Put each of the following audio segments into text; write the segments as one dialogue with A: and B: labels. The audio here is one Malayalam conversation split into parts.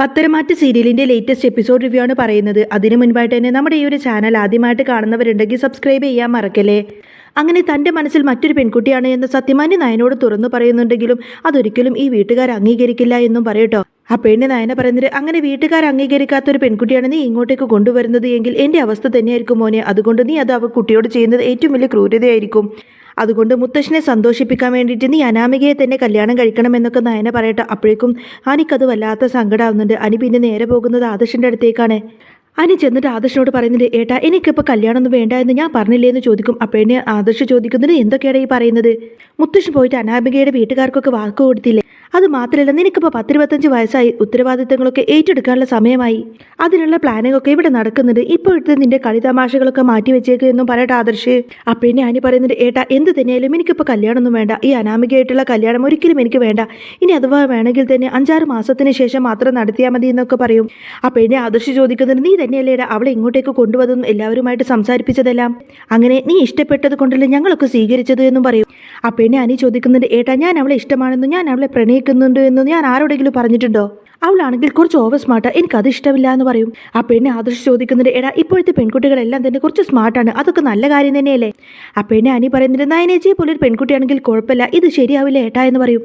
A: പത്തരമാറ്റ് സീരിയലിന്റെ ലേറ്റസ്റ്റ് എപ്പിസോഡ് റിവ്യൂ ആണ് പറയുന്നത്. അതിനു മുൻപായിട്ട് തന്നെ നമ്മുടെ ഈ ഒരു ചാനൽ ആദ്യമായിട്ട് കാണുന്നവരുണ്ടെങ്കിൽ സബ്സ്ക്രൈബ് ചെയ്യാൻ മറക്കല്ലേ? അങ്ങനെ തന്റെ മനസ്സിൽ മറ്റൊരു പെൺകുട്ടിയാണ് എന്ന് സത്യമാന്യ നയനോട് തുറന്നു പറയുന്നുണ്ടെങ്കിലും അതൊരിക്കലും ഈ വീട്ടുകാർ അംഗീകരിക്കില്ല എന്നും പറയട്ടോ. ആ പെണ്ണ് നയന പറയുന്നത് അങ്ങനെ വീട്ടുകാർ അംഗീകരിക്കാത്ത ഒരു പെൺകുട്ടിയാണ് നീ ഇങ്ങോട്ടേക്ക് കൊണ്ടുവരുന്നത് എങ്കിൽ എന്റെ അവസ്ഥ തന്നെയായിരിക്കും മോനെ. അതുകൊണ്ട് നീ അത് അവ കുട്ടിയോട് ചെയ്യുന്നത് ഏറ്റവും വലിയ ക്രൂരതയായിരിക്കും. അതുകൊണ്ട് മുത്തശ്ശനെ സന്തോഷിപ്പിക്കാൻ വേണ്ടിയിട്ട് നീ അനാമികയെ തന്നെ കല്യാണം കഴിക്കണമെന്നൊക്കെ നയന പറയട്ടെ. അപ്പോഴേക്കും അനിക്കത് വല്ലാത്ത സങ്കടമാവുന്നുണ്ട് അനി പിന്നെ നേരെ പോകുന്നത് ആദർശിന്റെ അടുത്തേക്കാണ്. അനി ചെന്നിട്ട് ആദർശനോട് പറയുന്നുണ്ട് ഏട്ടാ എനിക്കിപ്പോൾ കല്യാണമൊന്നും വേണ്ട എന്ന് ഞാൻ പറഞ്ഞില്ലേ എന്ന് ചോദിക്കും. അപ്പോൾ അപ്പോഴേ ആദർശ് ചോദിക്കുന്നത് എന്തൊക്കെയാണ് ഈ പറയുന്നത്? മുത്തശ്ശൻ പോയിട്ട് അനാമികയുടെ വീട്ടുകാർക്കൊക്കെ വാക്ക് കൊടുത്തില്ലേ? അത് മാത്രമല്ല നിനക്കിപ്പോൾ പത്തിരുപത്തഞ്ച് വയസ്സായി. ഉത്തരവാദിത്തങ്ങളൊക്കെ ഏറ്റെടുക്കാനുള്ള സമയമായി. അതിനുള്ള പ്ലാനിങ്ങൊക്കെ ഇവിടെ നടക്കുന്നുണ്ട്. ഇപ്പോഴത്തെ നിന്റെ കളിതമാശകളൊക്കെ മാറ്റി വെച്ചേക്ക് എന്നും പറയട്ടെ ആദർശ്. അപ്പോഴേ അനി പറയുന്നുണ്ട് ഏട്ടാ എന്ത് തന്നെയായാലും എനിക്കിപ്പോൾ കല്യാണമൊന്നും വേണ്ട. ഈ അനാമികയായിട്ടുള്ള കല്യാണം ഒരിക്കലും എനിക്ക് വേണ്ട. ഇനി അഥവാ വേണമെങ്കിൽ തന്നെ അഞ്ചാറ് മാസത്തിന് ശേഷം മാത്രം നടത്തിയാൽ മതി എന്നൊക്കെ പറയും. അപ്പോൾ അപ്പോഴേ ആദർശ് ചോദിക്കുന്നുണ്ട് നീ തന്നെയല്ലേടാ അവളെ ഇങ്ങോട്ടേക്ക് കൊണ്ടുവന്നതും എല്ലാവരുമായിട്ട് സംസാരിപ്പിച്ചതെല്ലാം? അങ്ങനെ നീ ഇഷ്ടപ്പെട്ടത് കൊണ്ടല്ലേ ഞങ്ങളൊക്കെ സ്വീകരിച്ചത് എന്നും പറയും. അപ്പോഴേ അനി ചോദിക്കുന്നുണ്ട് ഏട്ടാ ഞാൻ അവളെ ഇഷ്ടമാണെന്നും ഞാൻ അവളെ പ്രണയിക്കുന്നുണ്ടോ എന്നും ഞാൻ ആരോടെങ്കിലും പറഞ്ഞിട്ടുണ്ടോ? അവളാണെങ്കിൽ കുറച്ച് ഓവർ സ്മാർട്ടാ എനിക്കത് ഇഷ്ടമില്ല എന്ന് പറയും. ആ പെണ്ണെ ആദർശ് ചോദിക്കുന്നുണ്ട് എടാ ഇപ്പോഴത്തെ പെൺകുട്ടികളെല്ലാം തന്നെ കുറച്ച് സ്മാർട്ടാണ് അതൊക്കെ നല്ല കാര്യം തന്നെയല്ലേ? ആ പെണ്ണെ അനി പറയുന്നുണ്ട് നയനേച്ചിയെ പോലെ ഒരു പെൺകുട്ടിയാണെങ്കിൽ കുഴപ്പമില്ല. ഇത് ശരിയാവില്ല ഏട്ടാ എന്ന് പറയും.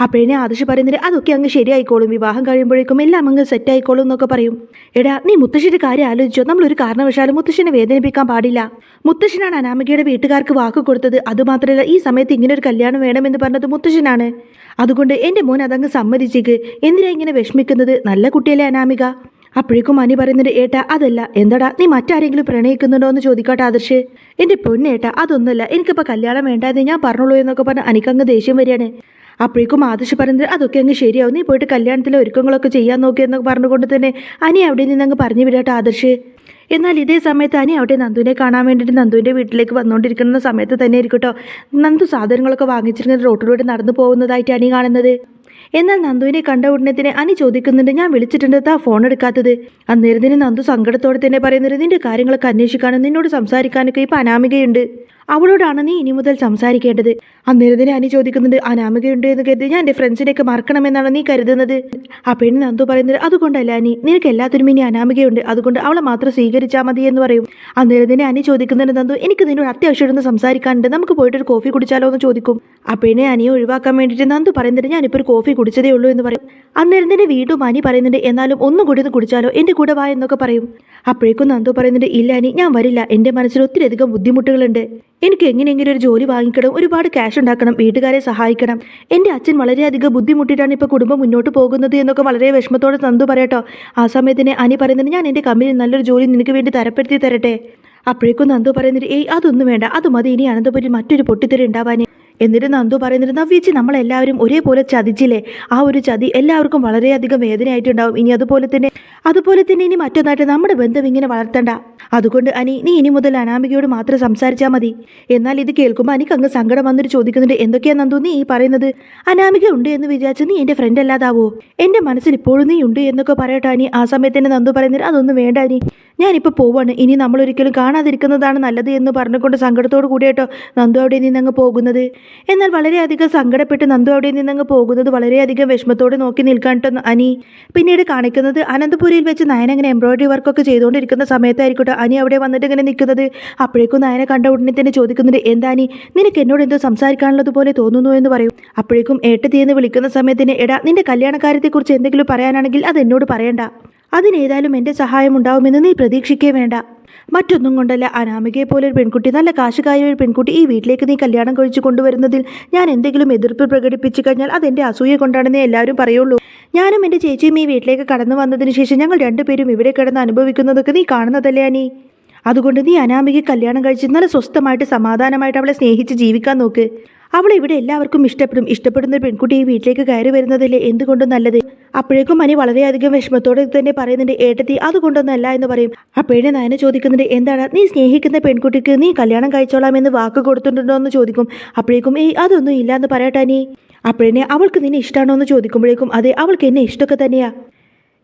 A: ആ പെണ്ണെ ആദർശ് പറയുന്നുണ്ട് അതൊക്കെ അങ്ങ് ശരിയായിക്കോളും. വിവാഹം കഴിയുമ്പോഴേക്കും എല്ലാം അങ്ങ് സെറ്റ് ആയിക്കോളും എന്നൊക്കെ പറയും. എടാ നീ മുത്തശ്ശിയുടെ കാര്യം ആലോചിച്ചോ. നമ്മളൊരു കാരണവശാലും മുത്തശ്ശിനെ വേദനിപ്പിക്കാൻ പാടില്ല. മുത്തശ്ശനാണ് അനാമികയുടെ വീട്ടുകാർക്ക് വാക്ക് കൊടുത്തത്. അതുമാത്രമല്ല ഈ സമയത്ത് ഇങ്ങനെ ഒരു കല്യാണം വേണമെന്ന് പറഞ്ഞത് മുത്തശ്ശനാണ്. അതുകൊണ്ട് എന്റെ മോൻ അതങ്ങ് സമ്മതിച്ചേക്ക്. എന്തിനാ ഇങ്ങനെ വിഷമിക്കുന്നത് നല്ല കുട്ടിയല്ലേ അനാമിക? അപ്പോഴേക്കും മണി പറയുന്നത് ഏട്ടാ അതല്ല. എന്താടാ നീ മറ്റാരെങ്കിലും പ്രണയിക്കുന്നുണ്ടോ എന്ന് ചോദിക്കട്ടെ ആദർശ്. എന്റെ പൊന്നേട്ടാ അതൊന്നുമല്ല. എനിക്കിപ്പോൾ കല്യാണം വേണ്ടായെന്ന് ഞാൻ പറഞ്ഞോളൂ എന്നൊക്കെ പറഞ്ഞ് അനിക്കങ്ങ് ദേഷ്യം വരികയാണ്. അപ്പോഴേക്കും ആദർശ് പറയുന്നത് അതൊക്കെ അങ്ങ് ശരിയാവും. നീ പോയിട്ട് കല്യാണത്തിലെ ഒരുക്കങ്ങളൊക്കെ ചെയ്യാൻ നോക്കി എന്നൊക്കെ പറഞ്ഞുകൊണ്ട് തന്നെ അനി അവിടെ നിന്ന് അങ്ങ് പറഞ്ഞു വിടട്ടെ ആദർശ്. എന്നാൽ ഇതേ സമയത്ത് അനി അവിടെ നന്ദുവിനെ കാണാൻ വേണ്ടിയിട്ട് നന്ദുവിന്റെ വീട്ടിലേക്ക് വന്നുകൊണ്ടിരിക്കുന്ന സമയത്ത് തന്നെ ഇരിക്കട്ടോ നന്ദു സാധനങ്ങളൊക്കെ വാങ്ങിച്ചിരുന്ന റോട്ടിലൂടെ നടന്നു പോകുന്നതായിട്ട് അനി കാണുന്നത്. എന്നാൽ നന്ദുവിനെ കണ്ട ഉടനെ തന്നെ അനി ചോദിക്കുന്നുണ്ട് ഞാൻ വിളിച്ചിട്ടുണ്ട് താ ഫോൺ എടുക്കാത്തത്. അന്നേരത്തിന് നന്ദു സങ്കടത്തോടെ തന്നെ പറയുന്നത് നിന്റെ കാര്യങ്ങളൊക്കെ അന്വേഷിക്കാനും നിന്നോട് സംസാരിക്കാനൊക്കെ ഇപ്പം അനാമികയുണ്ട് അവളോടാണ് നീ ഇനി മുതൽ സംസാരിക്കേണ്ടത്. അന്നേരത്തിന് അനി ചോദിക്കുന്നുണ്ട് അനാമികയുണ്ട് എന്ന് കരുതി ഞാൻ എന്റെ ഫ്രണ്ട്സിനെയൊക്കെ മറക്കണമെന്നാണ് നീ കരുതുന്നത്? ആ പെണ്ണ് നന്ദു പറയുന്നത് അതുകൊണ്ടല്ല അനി നിനക്ക് എല്ലാത്തിനും ഇനി അനാമികയുണ്ട്. അതുകൊണ്ട് അവളെ മാത്രം സ്വീകരിച്ചാൽ മതി എന്ന് പറയും. അന്നേരത്തിന് അനി ചോദിക്കുന്നുണ്ട് നന്ദു എനിക്ക് നിന്നോട് അത്യാവശ്യം ഇരുന്ന് സംസാരിക്കാനുണ്ട്. നമുക്ക് പോയിട്ട് ഒരു കോഫി കുടിച്ചാലോ എന്ന് ചോദിക്കും. ആ പെണ്ണെ അനിയെ ഒഴിവാക്കാൻ വേണ്ടിയിട്ട് നന്ദു പറയുന്നുണ്ട് ഞാനിപ്പോൾ ഒരു കോഫി കുടിച്ചതേ ഉള്ളൂ എന്ന് പറയും. അന്നേരം തന്നെ വീണ്ടും അനി പറയുന്നുണ്ട് എന്നാലും ഒന്നും കൂടി ഒന്ന് കുടിച്ചാലോ? എന്റെ കൂടെ വാ എന്നൊക്കെ പറയും. അപ്പോഴേക്കും നന്ദു പറയുന്നുണ്ട് ഇല്ല അനി ഞാൻ വരില്ല. എന്റെ മനസ്സിൽ ഒത്തിരി അധികം ബുദ്ധിമുട്ടുകളുണ്ട്. എനിക്ക് എങ്ങനെയെങ്കിലും ഒരു ജോലി വാങ്ങിക്കണം ഒരുപാട് ക്യാഷ് ഉണ്ടാക്കണം വീട്ടുകാരെ സഹായിക്കണം. എന്റെ അച്ഛൻ വളരെയധികം ബുദ്ധിമുട്ടിയിട്ടാണ് ഇപ്പോൾ കുടുംബം മുന്നോട്ട് പോകുന്നത് എന്നൊക്കെ വളരെ വിഷമത്തോടെ നന്ദു പറയട്ടോ ആ സമയത്തിന് അനി പറയുന്നത് ഞാൻ എന്റെ കമ്പനിയിൽ നല്ലൊരു ജോലി നിനക്ക് വേണ്ടി തരപ്പെടുത്തി തരട്ടെ? അപ്പോഴേക്കും നന്ദു പറയുന്നത് ഏയ് അതൊന്നും വേണ്ട. അത് മതി. ഇനി അനന്തപുരി മറ്റൊരു പൊട്ടിത്തെറി ഉണ്ടാവാൻ എന്നിട്ട് നന്ദു പറയുന്നത് നവ്യച്ചി നമ്മളെല്ലാവരും ഒരേപോലെ ചതിച്ചില്ലേ? ആ ഒരു ചതി എല്ലാവർക്കും വളരെയധികം വേദനയായിട്ടുണ്ടാവും. ഇനി അതുപോലെ തന്നെ അതുപോലെ തന്നെ ഇനി മറ്റൊന്നായിട്ട് നമ്മുടെ ബന്ധം ഇങ്ങനെ വളർത്തണ്ട. അതുകൊണ്ട് അനി നീ ഇനി മുതൽ അനാമികയോട് മാത്രം സംസാരിച്ചാൽ മതി. എന്നാൽ ഇത് കേൾക്കുമ്പോൾ അനിക്ക് അങ്ങ് സങ്കടം വന്നിട്ട് ചോദിക്കുന്നുണ്ട്. എന്തൊക്കെയാ നന്ദു നീ ഈ പറയുന്നത്? അനാമിക ഉണ്ട് എന്ന് വിചാരിച്ചു നീ എന്റെ ഫ്രണ്ട് അല്ലാതാവോ? എന്റെ മനസ്സിൽ ഇപ്പോഴും നീ ഉണ്ട് എന്നൊക്കെ പറയട്ടെ അനി. ആ സമയത്ത് തന്നെ നന്ദു പറയുന്നത് അതൊന്നും വേണ്ട അനി. ഞാനിപ്പോൾ പോവാണ്. ഇനി നമ്മൾ ഒരിക്കലും കാണാതിരിക്കുന്നതാണ് നല്ലത് എന്ന് പറഞ്ഞുകൊണ്ട് സങ്കടത്തോട് കൂടിയാട്ടോ നന്ദു അവിടെ നിന്ന് നിന്നങ്ങ് പോകുന്നത്. എന്നാൽ വളരെയധികം സങ്കടപ്പെട്ട് നന്ദു അവിടെ നിന്നങ്ങ് പോകുന്നത് വളരെയധികം വിഷമത്തോടെ നോക്കി നിൽക്കാട്ടോ അനി. പിന്നീട് കാണിക്കുന്നത് അനന്തപുരിയിൽ വെച്ച് നയന അങ്ങനെ എംബ്രോയിഡറി വർക്കൊക്കെ ചെയ്തുകൊണ്ടിരിക്കുന്ന സമയത്തായിരിക്കട്ടെ. അനി അവിടെ വന്നിട്ട് ഇങ്ങനെ നിൽക്കുന്നത്. അപ്പോഴേക്കും നയന കണ്ട ഉടനെ തന്നെ ചോദിക്കുന്നുണ്ട് എന്താ അനി? നിനക്ക് എന്നോട് എന്തോ സംസാരിക്കാനുള്ളത് പോലെ തോന്നുന്നു എന്ന് പറയും. അപ്പോഴേക്കും ഏട്ടത്തിയെന്ന് വിളിക്കുന്ന സമയത്തിന് എടാ നിന്റെ കല്യാണക്കാര്യത്തെക്കുറിച്ച് എന്തെങ്കിലും പറയാനാണെങ്കിൽ അത് എന്നോട് പറയണ്ട. അതിനേതായാലും എന്റെ സഹായം ഉണ്ടാവുമെന്ന് നീ പ്രതീക്ഷിക്കേ വേണ്ട. മറ്റൊന്നും കൊണ്ടല്ല. അനാമികയെ പോലെ ഒരു പെൺകുട്ടി നല്ല കാശുകായ ഒരു പെൺകുട്ടി ഈ വീട്ടിലേക്ക് നീ കല്യാണം കഴിച്ചു കൊണ്ടുവരുന്നതിൽ ഞാൻ എന്തെങ്കിലും എതിർപ്പ് പ്രകടിപ്പിച്ചു കഴിഞ്ഞാൽ അതെന്റെ അസൂയ കൊണ്ടാണെന്നേ എല്ലാവരും പറയുള്ളൂ. ഞാനും എന്റെ ചേച്ചിയും ഈ വീട്ടിലേക്ക് കടന്നു വന്നതിന് ശേഷം ഞങ്ങൾ രണ്ടുപേരും ഇവിടെ കിടന്ന് അനുഭവിക്കുന്നതൊക്കെ നീ കാണുന്നതല്ലേ അനി? അതുകൊണ്ട് നീ അനാമികയെ കല്യാണം കഴിച്ച് നല്ല സ്വസ്ഥമായിട്ട് സമാധാനമായിട്ട് അവളെ സ്നേഹിച്ച് ജീവിക്കാൻ നോക്ക്. അവളെ ഇവിടെ എല്ലാവർക്കും ഇഷ്ടപ്പെടും. ഇഷ്ടപ്പെടുന്ന പെൺകുട്ടി ഈ വീട്ടിലേക്ക് കയറി വരുന്നതല്ലേ? എന്തുകൊണ്ടും നല്ലത്. അപ്പോഴേക്കും മനി വളരെയധികം വിഷമത്തോടെ തന്നെ പറയുന്നുണ്ട് ഏട്ടത്തി അതുകൊണ്ടൊന്നല്ല എന്ന് പറയും. അപ്പോഴേ നയന ചോദിക്കുന്നുണ്ട് എന്താണ്? നീ സ്നേഹിക്കുന്ന പെൺകുട്ടിക്ക് നീ കല്യാണം കഴിച്ചോളാം എന്ന് വാക്ക് കൊടുത്തിട്ടുണ്ടോ എന്ന് ചോദിക്കും. അപ്പോഴേക്കും ഏയ് അതൊന്നും ഇല്ല എന്ന് പറയട്ടാ നീ. അപ്പോഴേ അവൾക്ക് നിന്നെ ഇഷ്ടമാണോ എന്ന് ചോദിക്കുമ്പോഴേക്കും അതെ അവൾക്ക് എന്നെ ഇഷ്ടമൊക്കെ തന്നെയാ.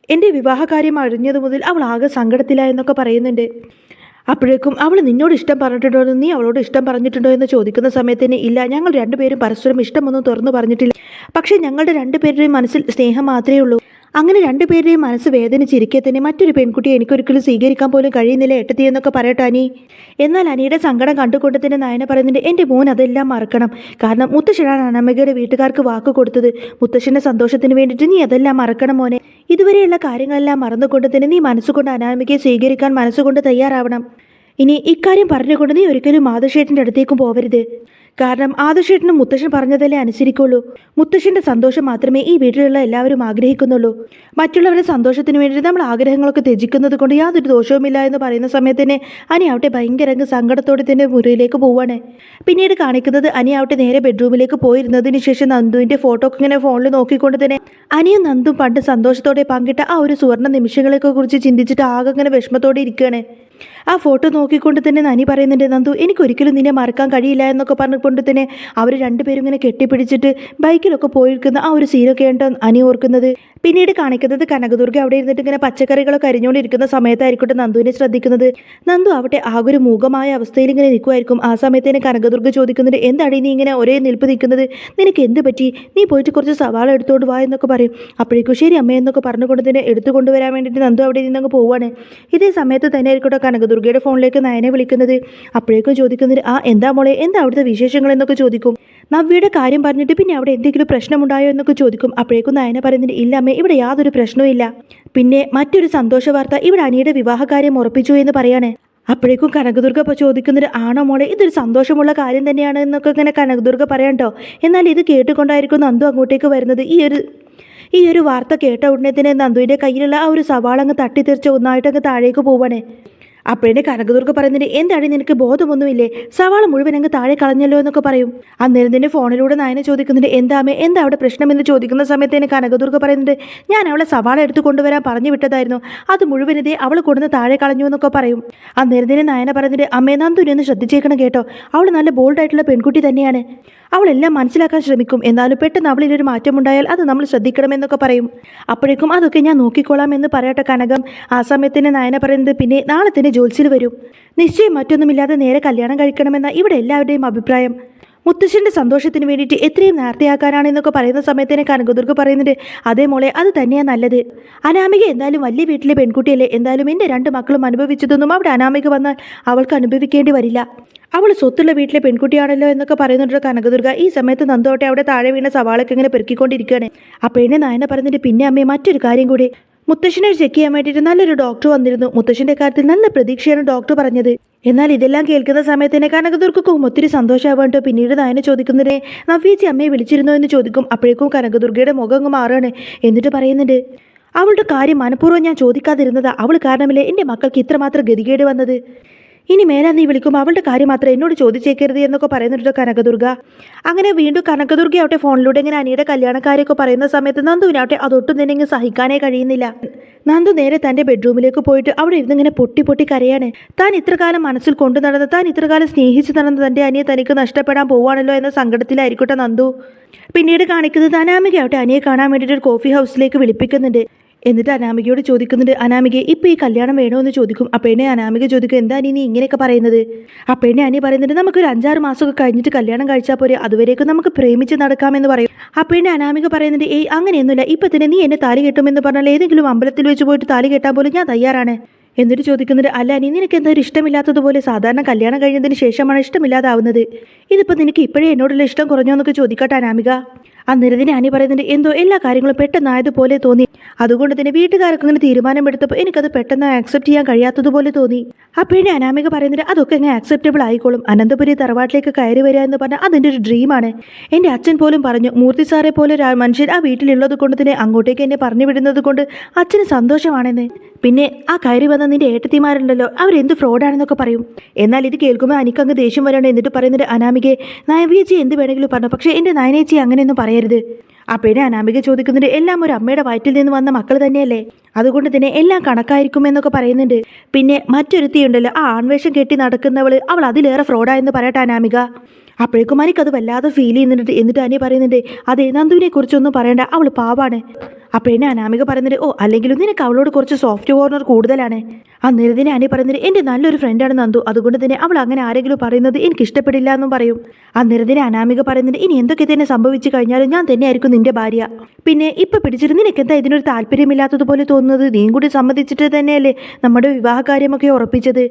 A: എന്റെ വിവാഹകാര്യം അറിഞ്ഞത് മുതൽ അവൾ ആകെ സങ്കടത്തിലായെന്നൊക്കെ പറയുന്നുണ്ട്. അപ്പോഴേക്കും അവൾ നിന്നോട് ഇഷ്ടം പറഞ്ഞിട്ടുണ്ടോ എന്ന് നീ അവളോട് ഇഷ്ടം പറഞ്ഞിട്ടുണ്ടോ എന്ന് ചോദിക്കുന്ന സമയത്തിന് ഇല്ല ഞങ്ങൾ രണ്ടുപേരും പരസ്പരം ഇഷ്ടമൊന്നും തുറന്നു പറഞ്ഞിട്ടില്ല. പക്ഷേ ഞങ്ങളുടെ രണ്ടുപേരുടെയും മനസ്സിൽ സ്നേഹം മാത്രമേ ഉള്ളൂ. അങ്ങനെ രണ്ടുപേരുടെയും മനസ്സ് വേദനിച്ചിരിക്കെ തന്നെ മറ്റൊരു പെൺകുട്ടിയെ എനിക്കൊരിക്കലും സ്വീകരിക്കാൻ പോലും കഴിയുന്നില്ല എട്ടത്തി എന്നൊക്കെ പറയട്ടെ അനി. എന്നാൽ അനിയുടെ സങ്കടം കണ്ടുകൊണ്ട് തന്നെ നയന പറയുന്നുണ്ട് എന്റെ മോൻ അതെല്ലാം മറക്കണം. കാരണം മുത്തശ്ശനാണ് അനമ്മയുടെ വീട്ടുകാർക്ക് വാക്ക് കൊടുത്തത്. മുത്തശ്ശന്റെ സന്തോഷത്തിന് വേണ്ടിയിട്ട് നീ അതെല്ലാം മറക്കണം മോനെ. ഇതുവരെയുള്ള കാര്യങ്ങളെല്ലാം മറന്നുകൊണ്ട് തന്നെ നീ മനസ്സുകൊണ്ട് അനാമികയെ സ്വീകരിക്കാൻ മനസ്സുകൊണ്ട് തയ്യാറാവണം. ഇനി ഇക്കാര്യം പറഞ്ഞുകൊണ്ട് നീ ഒരിക്കലും മാധുഷേട്ടന്റെ അടുത്തേക്കും പോവരുത്. കാരണം ആദർശേട്ടനും മുത്തശ്ശൻ പറഞ്ഞതല്ലേ അനുസരിക്കുള്ളൂ. മുത്തശ്ശന്റെ സന്തോഷം മാത്രമേ ഈ വീട്ടിലുള്ള എല്ലാവരും ആഗ്രഹിക്കുന്നുള്ളൂ. മറ്റുള്ളവരുടെ സന്തോഷത്തിന് വേണ്ടി നമ്മൾ ആഗ്രഹങ്ങളൊക്കെ ത്യജിക്കുന്നത് കൊണ്ട് യാതൊരു ദോഷവുമില്ല എന്ന് പറയുന്ന സമയത്ത് തന്നെ അനി ആവട്ടെ ഭയങ്കര സങ്കടത്തോടെ തന്നെ മുറിയിലേക്ക് പോവാണ്. പിന്നീട് കാണിക്കുന്നത് അനി ആവട്ടെ നേരെ ബെഡ്റൂമിലേക്ക് പോയിരുന്നതിന് ശേഷം നന്ദുവിന്റെ ഫോട്ടോ ഇങ്ങനെ ഫോണിൽ നോക്കിക്കൊണ്ട് തന്നെ അനിയും നന്ദും പണ്ട് സന്തോഷത്തോടെ പങ്കിട്ട ആ ഒരു സുവർണ നിമിഷങ്ങളെയൊക്കെ കുറിച്ച് ചിന്തിച്ചിട്ട് ആകെ ഇങ്ങനെ വിഷമത്തോടെ ഇരിക്കുകയാണ്. ആ ഫോട്ടോ നോക്കിക്കൊണ്ട് തന്നെ നനി പറയുന്നുണ്ട് നന്ദു എനിക്കൊരിക്കലും നിന്നെ മറക്കാൻ കഴിയില്ല എന്നൊക്കെ പറഞ്ഞുകൊണ്ട് തന്നെ അവർ രണ്ടുപേരും ഇങ്ങനെ കെട്ടിപ്പിടിച്ചിട്ട് ബൈക്കിലൊക്കെ പോയിരിക്കുന്ന ആ ഒരു സീനൊക്കെ ഉണ്ടോ അനി ഓർക്കുന്നത്. പിന്നീട് കാണിക്കുന്നത് കനകദുർഗ അവിടെ ഇരുന്നിട്ട് ഇങ്ങനെ പച്ചക്കറികളൊക്കെ അരിഞ്ഞുകൊണ്ടിരിക്കുന്ന സമയത്തായിരിക്കട്ടെ നന്ദുവിനെ ശ്രദ്ധിക്കുന്നത്. നന്ദു അവിടെ ആകെ ഒരു മൂകമായ അവസ്ഥയിൽ ഇങ്ങനെ നിൽക്കുമായിരിക്കും ആ സമയത്ത് തന്നെ കനകദുർഗ ചോദിക്കുന്നുണ്ട് എന്താണ് നീ ഇങ്ങനെ ഒരേ നിൽപ്പ് നിൽക്കുന്നത്? നിനക്ക് എന്ത് പറ്റി? നീ പോയിട്ട് കുറച്ച് സവാള എടുത്തുകൊണ്ട് വാ എന്നൊക്കെ പറയും. അപ്പോഴേക്കും ശരി അമ്മയെന്നൊക്കെ പറഞ്ഞുകൊണ്ട് തന്നെ എടുത്തു കൊണ്ടുവരാൻ വേണ്ടിയിട്ട് നന്ദു അവിടെ നിന്നങ്ങ് പോവുകയാണ് ഇതേ സമയത്ത് തന്നെ ആയിരിക്കട്ടെ കനകദുർഗയുടെ ഫോണിലേക്ക് നയനെ വിളിക്കുന്നത്. അപ്പോഴേക്കും ചോദിക്കുന്നത് ആ എന്താ മോളെ? എന്താ അവിടുത്തെ വിശേഷങ്ങൾ? എന്നൊക്കെ ചോദിക്കും. നവ്യയുടെ കാര്യം പറഞ്ഞിട്ട് പിന്നെ അവിടെ എന്തെങ്കിലും പ്രശ്നമുണ്ടായോ എന്നൊക്കെ ചോദിക്കും. അപ്പോഴേക്കും നയന പറയുന്നത് ഇല്ല അമ്മേ ഇവിടെ യാതൊരു പ്രശ്നവും ഇല്ല. പിന്നെ മറ്റൊരു സന്തോഷ വാർത്ത ഇവിടെ അനിയുടെ വിവാഹകാര്യം ഉറപ്പിച്ചു എന്ന് പറയാണ്. അപ്പോഴേക്കും കനകദുർഗ ഇപ്പോൾ ചോദിക്കുന്നൊരു ആണോ മോളെ? ഇതൊരു സന്തോഷമുള്ള കാര്യം തന്നെയാണ് എന്നൊക്കെ ഇങ്ങനെ കനകദുർഗ പറയണ്ടോ? എന്നാൽ ഇത് കേട്ടുകൊണ്ടായിരിക്കും നന്ദു അങ്ങോട്ടേക്ക് വരുന്നത്. ഈ ഒരു ഈ ഒരു വാർത്ത കേട്ട ഉടനെ തന്നെ നന്ദുവിന്റെ കയ്യിലുള്ള ആ ഒരു സവാളങ്ങ് തട്ടിത്തെറിച്ച് ഒന്നായിട്ടങ്ങ് താഴേക്ക് പോവാണ്. അപ്പോഴേ കനകദുർഗ പറയുന്നത് എന്താണ് നിനക്ക് ബോധമൊന്നുമില്ലേ? സവാള മുഴുവൻ അങ്ങ് താഴെ കളഞ്ഞല്ലോ എന്നൊക്കെ പറയും. അന്നേരം തന്നെ ഫോണിലൂടെ നയനെ ചോദിക്കുന്നുണ്ട് എന്താമേ എന്താ അവിടെ പ്രശ്നമെന്ന് ചോദിക്കുന്ന സമയത്ത് തന്നെ കനകദുർഗ പറയുന്നുണ്ട് ഞാൻ അവളെ സവാള എടുത്തു കൊണ്ടുവരാൻ പറഞ്ഞു വിട്ടതായിരുന്നു. അത് മുഴുവൻ ഇതേ അവൾ കൊടുന്ന് താഴെ കളഞ്ഞു എന്നൊക്കെ പറയും. അന്നേരം തന്നെ നയന പറയുന്നുണ്ട് അമ്മേ നന്ദുനെ ഒന്ന് ശ്രദ്ധിച്ചേക്കണം കേട്ടോ. അവൾ നല്ല ബോൾഡായിട്ടുള്ള പെൺകുട്ടി തന്നെയാണ്. അവളെല്ലാം മനസ്സിലാക്കാൻ ശ്രമിക്കും. എന്നാലും പെട്ടെന്ന് അവളിൽ ഒരു മാറ്റമുണ്ടായാൽ അത് നമ്മൾ ശ്രദ്ധിക്കണമെന്നൊക്കെ പറയും. അപ്പോഴേക്കും അതൊക്കെ ഞാൻ നോക്കിക്കോളാം എന്ന് പറയട്ടെ കനകം. ആ സമയത്തിന് നയന പറയുന്നത് പിന്നെ നാളെ തന്നെ ജോൽസിൽ വരും. നിശ്ചയം മറ്റൊന്നുമില്ലാതെ നേരെ കല്യാണം കഴിക്കണമെന്ന ഇവിടെ എല്ലാവരുടെയും അഭിപ്രായം. മുത്തശ്ശന്റെ സന്തോഷത്തിന് വേണ്ടിയിട്ട് എത്രയും നേർത്തയാക്കാനാണ് എന്നൊക്കെ പറയുന്ന സമയത്തേനെ കനകദുർഗ പറയുന്നുണ്ട്. അതേ മോളെ അത് തന്നെയാണ് നല്ലത്. അനാമിക എന്തായാലും വലിയ വീട്ടിലെ പെൺകുട്ടിയല്ലേ. എന്തായാലും എന്റെ രണ്ട് മക്കളും അനുഭവിച്ചതൊന്നും അവിടെ അനാമിക വന്നാൽ അവൾക്ക് അനുഭവിക്കേണ്ടി വരില്ല. അവൾ സ്വത്തുള്ള വീട്ടിലെ പെൺകുട്ടിയാണല്ലോ എന്നൊക്കെ പറയുന്നുണ്ട് കനകദുർഗ. ഈ സമയത്ത് നന്ദോട്ടെ അവിടെ താഴെ വീണ സവാളൊക്കെ ഇങ്ങനെ പെരുക്കിക്കൊണ്ടിരിക്കുകയാണ് ആ പെണ്ണെ നായന പറഞ്ഞിട്ട് പിന്നെ അമ്മയെ മറ്റൊരു കാര്യം കൂടി. മുത്തശ്ശനെ ചെക്ക് ചെയ്യാൻ വേണ്ടിയിട്ട് നല്ലൊരു ഡോക്ടർ വന്നിരുന്നു. മുത്തശ്ശന്റെ കാര്യത്തിൽ നല്ല പ്രതീക്ഷയാണ് ഡോക്ടർ പറഞ്ഞത്. എന്നാൽ ഇതെല്ലാം കേൾക്കുന്ന സമയത്ത് തന്നെ കനകദുർഗക്കും ഒത്തിരി സന്തോഷമാവേണ്ടോ പിന്നീട് നായനെ ചോദിക്കുന്നതിനെ നവ്യേച്ചി അമ്മയെ വിളിച്ചിരുന്നോ എന്ന് ചോദിക്കും. അപ്പോഴേക്കും കനകദുർഗയുടെ മുഖം അങ്ങ് മാറുകയാണ്. എന്നിട്ട് പറയുന്നുണ്ട് അവളുടെ കാര്യം മനഃപൂർവം ഞാൻ ചോദിക്കാതിരുന്നതാ. അവൾ കാരണമല്ലേ എന്റെ മക്കൾക്ക് ഇത്രമാത്രം ഗതികേട് വന്നത്? ഇനി മേലാ നീ വിളിക്കുമ്പോൾ അവളുടെ കാര്യം മാത്രം എന്നോട് ചോദിച്ചേക്കരുത് എന്നൊക്കെ പറയുന്നുണ്ട് കനകദുർഗ. അങ്ങനെ വീണ്ടും കനകദുർഗയാവട്ടെ ഫോണിലൂടെ ഇങ്ങനെ അനിയുടെ കല്യാണക്കാരെയൊക്കെ പറയുന്ന സമയത്ത് നന്ദുവിനാവട്ടെ അതൊട്ടും തന്നെ ഇങ്ങനെ സഹിക്കാനേ കഴിയുന്നില്ല. നന്ദു നേരെ തന്റെ ബെഡ്റൂമിലേക്ക് പോയിട്ട് അവിടെ ഇരുന്ന് ഇങ്ങനെ പൊട്ടി പൊട്ടി കരയാണ്. താൻ ഇത്രകാലം മനസ്സിൽ കൊണ്ടു നടന്ന് താൻ ഇത്രകാലം സ്നേഹിച്ച് നടന്ന തന്റെ അനിയെ തനിക്ക് നഷ്ടപ്പെടാൻ പോവാണല്ലോ എന്ന സങ്കടത്തിലായിരിക്കട്ടെ നന്ദു. പിന്നീട് കാണിക്കുന്നത് അനാമികയാവട്ടെ. അനിയെ കാണാൻ വേണ്ടിയിട്ട് ഒരു കോഫി ഹൗസിലേക്ക് വിളിപ്പിക്കുന്നുണ്ട്. എന്നിട്ട് അനാമികയോട് ചോദിക്കുന്നുണ്ട് അനാമിക ഇപ്പോൾ ഈ കല്യാണം വേണോ എന്ന് ചോദിക്കും അപ്പേനെ അനാമിക ചോദിക്കും എന്താ നീ ഇങ്ങനെയൊക്കെ പറയുന്നത്? അപ്പേനെ അനി പറയുന്നുണ്ട് നമുക്കൊരു അഞ്ചാറ് മാസമൊക്കെ കഴിഞ്ഞിട്ട് കല്യാണം കഴിച്ചാൽ പോരെ അതുവരേക്കും നമുക്ക് പ്രേമിച്ച് നടക്കാമെന്ന് പറയും. അപ്പേനെ അനാമിക പറയുന്നുണ്ട് ഏയ് അങ്ങനെയൊന്നുമില്ല. ഇപ്പം തന്നെ നീ എന്നെ താലി കെട്ടുമെന്ന് പറഞ്ഞാൽ ഏതെങ്കിലും അമ്പലത്തിൽ വെച്ച് പോയിട്ട് താലി കെട്ടാൻ പോലും ഞാൻ തയ്യാറാണ്. എന്നിട്ട് ചോദിക്കുന്നത് അല്ല നീ നിനക്ക് എന്താ ഒരു ഇഷ്ടമില്ലാത്തതുപോലെ സാധാരണ കല്യാണം കഴിഞ്ഞതിന് ശേഷമാണ് ഇഷ്ടമില്ലാതാവുന്നത്? ഇതിപ്പോൾ നിനക്ക് ഇപ്പോഴേ എന്നോടുള്ള ഇഷ്ടം കുറഞ്ഞോ എന്നൊക്കെ ചോദിക്കട്ടെ അനാമിക. അന്നേരത്തിന് അനി പറയുന്നുണ്ട് എന്തോ എല്ലാ കാര്യങ്ങളും പെട്ടെന്നായതുപോലെ തോന്നി. അതുകൊണ്ട് തന്നെ വീട്ടുകാർക്ക് അങ്ങനെ തീരുമാനമെടുത്തപ്പോൾ എനിക്കത് പെട്ടെന്ന് ആക്സെപ്റ്റ് ചെയ്യാൻ കഴിയാത്തതുപോലെ തോന്നി. അപ്പോഴേ അനാമിക പറയുന്നത് അതൊക്കെ എങ്ങനെ ആക്സെപ്റ്റബിൾ ആയിക്കോളും. അനന്തപുരി തറവാട്ടിലേക്ക് കയറി വരിക എന്ന് പറഞ്ഞാൽ അതെന്റെ ഒരു ഡ്രീമാണ് എന്റെ അച്ഛൻ പോലും പറഞ്ഞു മൂർത്തി സാറെ പോലെ മനുഷ്യൻ ആ വീട്ടിലുള്ളത് കൊണ്ട് തന്നെ അങ്ങോട്ടേക്ക് എന്നെ പറഞ്ഞു വിടുന്നത് കൊണ്ട് അച്ഛന് സന്തോഷമാണെന്ന്. പിന്നെ ആ കയറി വന്ന നിന്റെ ഏട്ടത്തിമാരുണ്ടല്ലോ അവരെന്ത് ഫ്രോഡാണെന്നൊക്കെ പറയും. എന്നാൽ ഇത് കേൾക്കുമ്പോൾ എനിക്കങ്ങ് ദേഷ്യം വരണം എന്നിട്ട് പറയുന്നത് അനാമികെ നയവിയേച്ചി എന്ത് വേണമെങ്കിലും പറഞ്ഞു പക്ഷേ എന്റെ നയനേച്ചി അങ്ങനെയൊന്നും പറയരുത്. അപ്പോഴേ അനാമിക ചോദിക്കുന്നുണ്ട് എല്ലാം ഒരു അമ്മയുടെ വയറ്റിൽ നിന്ന് വന്ന മക്കൾ തന്നെയല്ലേ? അതുകൊണ്ട് തന്നെ എല്ലാം കണക്കായിരിക്കും എന്നൊക്കെ പറയുന്നുണ്ട്. പിന്നെ മറ്റൊരുത്തിയുണ്ടല്ലോ ആ ആൺവേഷം കെട്ടി നടക്കുന്നവൾ അവൾ അതിലേറെ ഫ്രോഡായെന്ന് പറയട്ടെ അനാമിക. അപ്പോഴേക്കും എനിക്കത് വല്ലാതെ ഫീൽ ചെയ്യുന്നുണ്ട്. എന്നിട്ട് അനി പറയുന്നുണ്ട് അതെ നന്ദുവിനെ കുറിച്ചൊന്നും പറയണ്ട അവൾ പാവാണ്. അപ്പോഴേ അനാമിക പറയുന്നത് ഓ അല്ലെങ്കിലും നിനക്ക് അവളോട് കുറച്ച് സോഫ്റ്റ് കോർണർ കൂടുതലാണ്. ആ തന്നെ അനി പറയുന്നത് എന്റെ നല്ലൊരു ഫ്രണ്ടാണ് നന്ദു. അതുകൊണ്ട് തന്നെ അവൾ അങ്ങനെ ആരെങ്കിലും പറയുന്നത് എനിക്ക് ഇഷ്ടപ്പെടില്ല എന്നും പറയും. ആ തന്നെ അനാമിക പറയുന്നത് ഇനി എന്തൊക്കെ തന്നെ സംഭവിച്ചു കഴിഞ്ഞാലും ഞാൻ തന്നെയായിരിക്കും നിന്റെ ഭാര്യ. പിന്നെ ഇപ്പൊ പിടിച്ചിട്ട് നിനക്ക് എന്താ ഇതിനൊരു താല്പര്യമില്ലാത്തതുപോലെ തോന്നുന്നത്? നീ കൂടി സമ്മതിച്ചിട്ട് തന്നെയല്ലേ നമ്മുടെ വിവാഹ കാര്യമൊക്കെ ഉറപ്പിച്ചത്?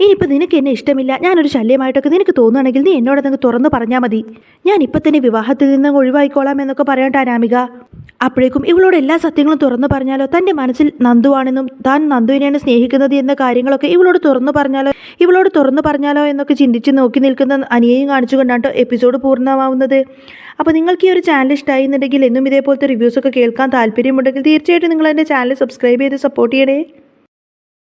A: ഇനിയിപ്പോൾ നിനക്ക് എന്നെ ഇഷ്ടമില്ല. ഞാനൊരു ശല്യമായിട്ടൊക്കെ നിനക്ക് തോന്നുകയാണെങ്കിൽ നീ എന്നോട് നിങ്ങൾ തുറന്നു പറഞ്ഞാൽ മതി. ഞാൻ ഇപ്പം തന്നെ വിവാഹത്തിൽ നിന്ന് ഒഴിവായിക്കോളാം എന്നൊക്കെ പറയണ്ട അനാമിക അപ്പോഴേക്കും ഇവളോട് എല്ലാ സത്യങ്ങളും തുറന്നു പറഞ്ഞാലോ? തന്റെ മനസ്സിൽ നന്ദുവാണെന്നും താൻ നന്ദുവിനെയാണ് സ്നേഹിക്കുന്നത് എന്ന കാര്യങ്ങളൊക്കെ ഇവളോട് തുറന്നു പറഞ്ഞാലോ? ഇവളോട് തുറന്നു പറഞ്ഞാലോ എന്നൊക്കെ ചിന്തിച്ച് നോക്കി നിൽക്കുന്ന അനിയെയും കാണിച്ചുകൊണ്ടാണ് എപ്പിസോഡ് പൂർണമാവുന്നത്. അപ്പോൾ നിങ്ങൾക്ക് ഈ ഒരു ചാനൽ ഇഷ്ടമായി എന്നുണ്ടെങ്കിൽ എന്നും ഇതേപോലത്തെ റിവ്യൂസൊക്കെ കേൾക്കാൻ താല്പര്യമുണ്ടെങ്കിൽ തീർച്ചയായിട്ടും നിങ്ങൾ എന്റെ ചാനൽ സബ്സ്ക്രൈബ് ചെയ്ത് സപ്പോർട്ട് ചെയ്യണേ.